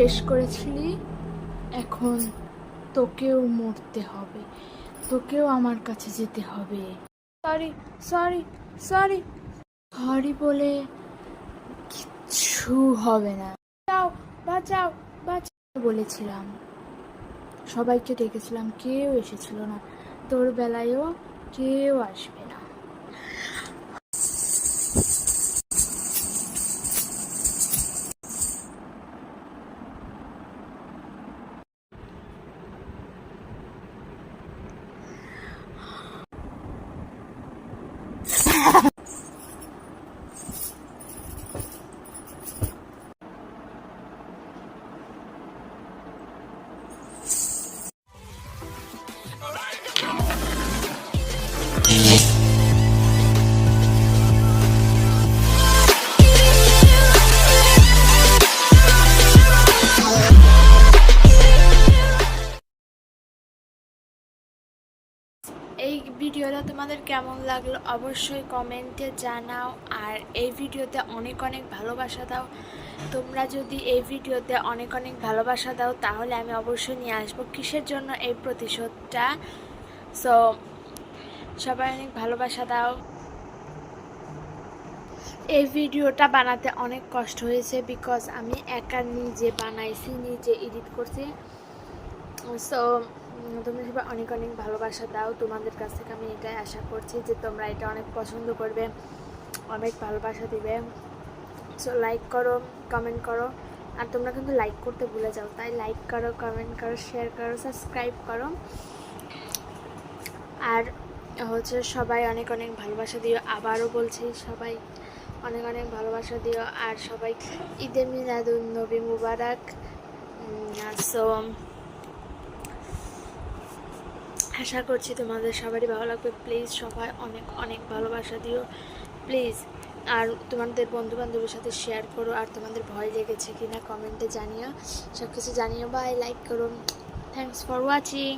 শেষ করেছিলি? এখন তোকেও মরতে হবে। তোকেও আমার কাছে যেতে হবে। Sorry sorry sorry. সরি বলে কিচ্ছু হবে না। বাঁচাও বাঁচাও বাঁচাও বলেছিলাম। সবাইকে ডেকেছিলাম, কেউ এসেছিল না। তোর বেলায়ও কেউ আসবে এই ভিডিওটা তোমাদের কেমন লাগল অবশ্যই কমেন্টে জানাও আর এই ভিডিওতে অনেক অনেক ভালোবাসা দাও। তোমরা যদি এই ভিডিওতে অনেক অনেক ভালোবাসা দাও, তাহলে আমি অবশ্যই নিয়ে আসব কিসের জন্য এই প্রতিশোধটা? সো সবাই অনেক ভালোবাসা দাও। এই ভিডিওটা বানাতে অনেক কষ্ট হয়েছে বিকজ আমি একা নিজে বানাইছি, নিজে এডিট করছি। সো তোমরা সবাই অনেক অনেক ভালোবাসা দাও। তোমাদের কাছ থেকে আমি এটাই আশা করছি যে তোমরা এটা অনেক পছন্দ করবে, অনেক ভালোবাসা দিবে। সো লাইক করো কমেন্ট করো। আর তোমরা কিন্তু লাইক করতে ভুলে যাও, তাই লাইক করো কমেন্ট করো শেয়ার করো সাবস্ক্রাইব করো। আর হচ্ছে সবাই অনেক অনেক ভালোবাসা দিও। আবারও বলছি, সবাই অনেক অনেক ভালোবাসা দিও। আর সবাই ঈদের মিলাদুন নবী মুবারক। সো আশা করছি তোমাদের সবারই ভালো লাগবে। প্লিজ সবাই অনেক অনেক ভালোবাসা দিও। প্লিজ আর তোমাদের বন্ধু বান্ধবের সাথে শেয়ার করো। আর তোমাদের ভয় লেগেছে কি না কমেন্টে জানিও। সব কিছু জানিও। বাই লাইক করো। Thanks for watching